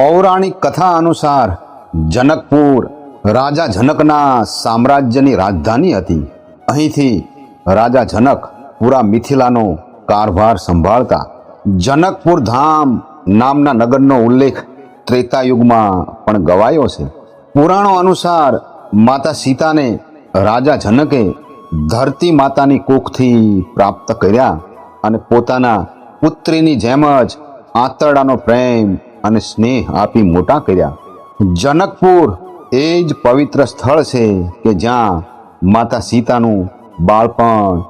પૌરાણિક કથા અનુસાર જનકપુર રાજા જનકના સામ્રાજ્યની રાજધાની હતી. અહીંથી રાજા જનક પૂરા મિથિલાનો કારભાર સંભાળતા જનકપુર ધામ નામના નગરનો ઉલ્લેખ ત્રેતાયુગમાં પણ ગવાયો છે. પુરાણો અનુસાર માતા સીતાને રાજા જનકે ધરતી માતાની કુખથી પ્રાપ્ત કર્યા અને પોતાના પુત્રીની જેમ જ આંતરડાનો પ્રેમ અને સ્નેહ આપી મોટા કર્યા. જનકપુર એ જ પવિત્ર સ્થળ છે કે જ્યાં માતા સીતાનું બાળપણ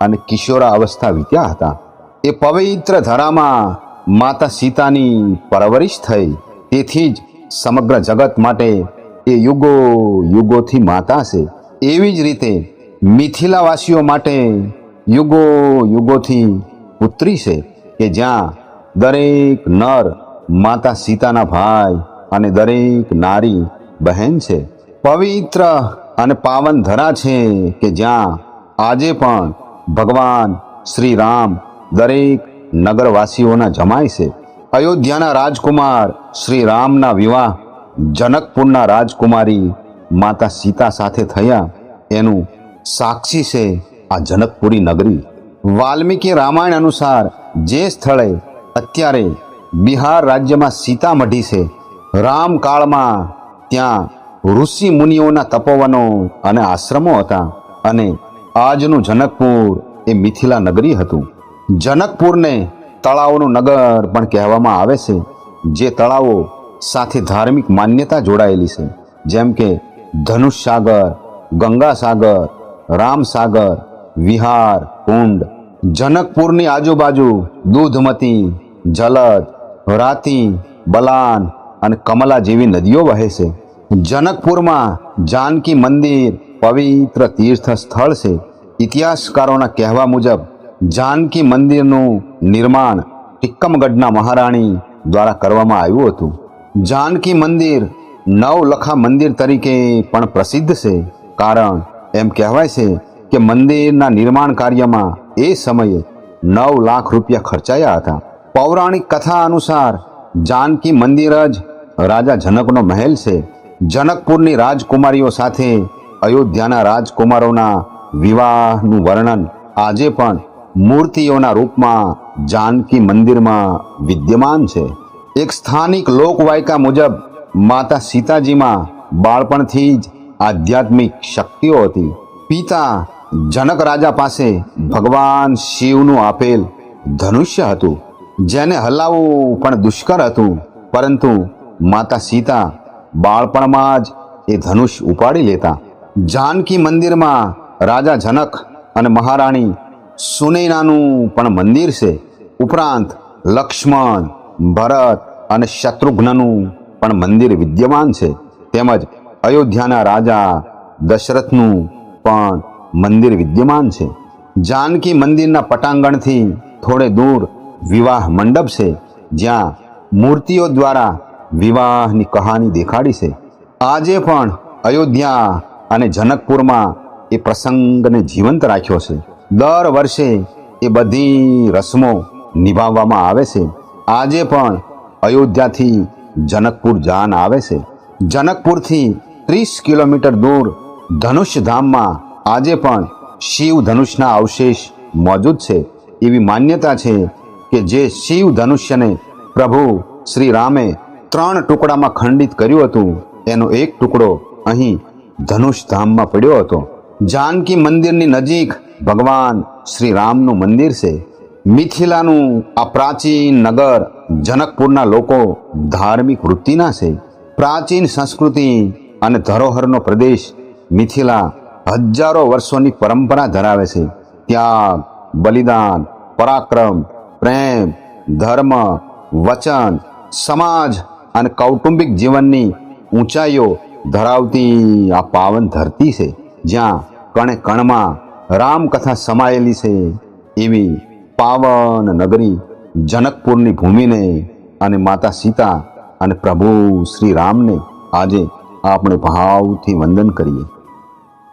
અને કિશોરા અવસ્થા વીત્યા હતા. એ પવિત્ર ધરામાં માતા સીતાની પરવરિશ થઈ. તેથી જ સમગ્ર જગત માટે એ યુગો યુગોથી માતા છે. એવી જ રીતે મિથિલાવાસીઓ માટે યુગો યુગોથી પુત્રી છે કે જ્યાં દરેક નર માતા સીતાના ભાઈ અને દરેક નારી બહેન છે. પવિત્ર અને પાવન ધરા છે કે જ્યાં આજે પણ ભગવાન શ્રી રામ દરેક નગરવાસીઓના જમાય છે. અયોધ્યાના રાજકુમાર શ્રી રામના વિવાહ, જનકપુરના રાજકુમારી માતા સીતા સાથે થયા એનું સાક્ષી છે આ જનકપુરી નગરી. વાલ્મીકી રામાયણ અનુસાર જે સ્થળે અત્યારે બિહાર રાજ્યમાં સીતામઢી છે. રામકાળમાં ત્યાં ઋષિ મુનિઓના તપોવનો અને આશ્રમો હતા અને આજનું જનકપુર એ મિથિલા નગરી હતું. જનકપુરને તળાવોનું નગર પણ કહેવામાં આવે છે, જે તળાવો સાથે ધાર્મિક માન્યતા જોડાયેલી છે. જેમ કે ધનુષ સાગર ગંગા સાગર વિહાર, કુંડ. જનકપુરની આજુબાજુ દૂધમતી, જલદ રાતી, બલાન અને કમલા જેવી નદીઓ વહે છે. જનકપુરમાં જાનકી મંદિર પવિત્ર તીર્થ સ્થળ છે. ઇતિહાસકારોના કહેવા મુજબ, જાનકી મંદિરનું નિર્માણ ટિક્કમગઢના મહારાણી દ્વારા કરવામાં આવ્યું હતું. જાનકી મંદિર નવલખા મંદિર તરીકે પણ પ્રસિદ્ધ છે, કારણ એમ કહેવાય છે કે મંદિરના નિર્માણ કાર્યમાં એ સમયે નવ લાખ રૂપિયા ખર્ચાયા હતા. પૌરાણિક કથા અનુસાર જાનકી મંદિર જ રાજા જનકનો મહેલ છે. જનકપુરની રાજકુમારીઓ સાથે અયોધ્યાના રાજકુમારોના વિવાહનું વર્ણન આજે પણ મૂર્તિઓના રૂપમાં જાનકી મંદિરમાં વિદ્યમાન છે. એક સ્થાનિક લોકવાયકા મુજબ માતા સીતાજીમાં બાળપણથી જ આધ્યાત્મિક શક્તિઓ હતી. પિતા જનક રાજા પાસે ભગવાન શિવનું આપેલ ધનુષ્ય હતું. જેને હલાવવું પણ દુષ્કર હતું, પરંતુ માતા સીતા બાળપણમાં જ એ ધનુષ ઉપાડી લેતા. જાનકી મંદિરમાં રાજા જનક અને મહારાણી સુનૈનાનું પણ મંદિર છે. ઉપરાંત લક્ષ્મણ, ભરત અને શત્રુઘ્નનું પણ મંદિર વિદ્યમાન છે. તેમજ અયોધ્યાના રાજા દશરથનું પણ મંદિર વિદ્યમાન છે. જાનકી મંદિરના પટાંગણથી થોડે દૂર વિવાહ મંડપ છે, જ્યાં મૂર્તિઓ દ્વારા વિવાહની કહાની દેખાડી છે. આજે પણ અયોધ્યા અને જનકપુરમાં એ પ્રસંગને જીવંત રાખ્યો છે. દર વર્ષે એ બધી રસમો નિભાવવામાં આવે છે. આજે પણ અયોધ્યાથી જનકપુર જાન આવે છે. જનકપુરથી ત્રીસ કિલોમીટર દૂર ધનુષ ધામમાં આજે પણ શિવ ધનુષના અવશેષ મોજૂદ છે. એવી માન્યતા છે કે જે શિવ ધનુષ્યને પ્રભુ શ્રી રામે ત્રણ ટુકડામાં ખંડિત કર્યું હતું, એનો એક ટુકડો અહીં ધનુષ ધામમાં પડ્યો હતો. જાનકી મંદિરની નજીક ભગવાન શ્રી રામનું મંદિર છે. મિથિલાનું આ પ્રાચીન નગર જનકપુરના લોકો ધાર્મિક વૃત્તિના છે. પ્રાચીન સંસ્કૃતિ અને ધરોહરનો પ્રદેશ મિથિલા હજારો વર્ષોની પરંપરા ધરાવે છે. ત્યાગ બલિદાન, પરાક્રમ પ્રેમ, ધર્મ, વચન, સમાજ અને કૌટુંબિક જીવનની ઊંચાઈઓ ધરાવતી આ પાવન ધરતી છે, જ્યાં કણે કણમાં રામકથા સમાયેલી છે. એવી પાવન નગરી જનકપુરની ભૂમિને અને માતા સીતા અને પ્રભુ શ્રી રામને આજે આપણે ભાવથી વંદન કરીએ.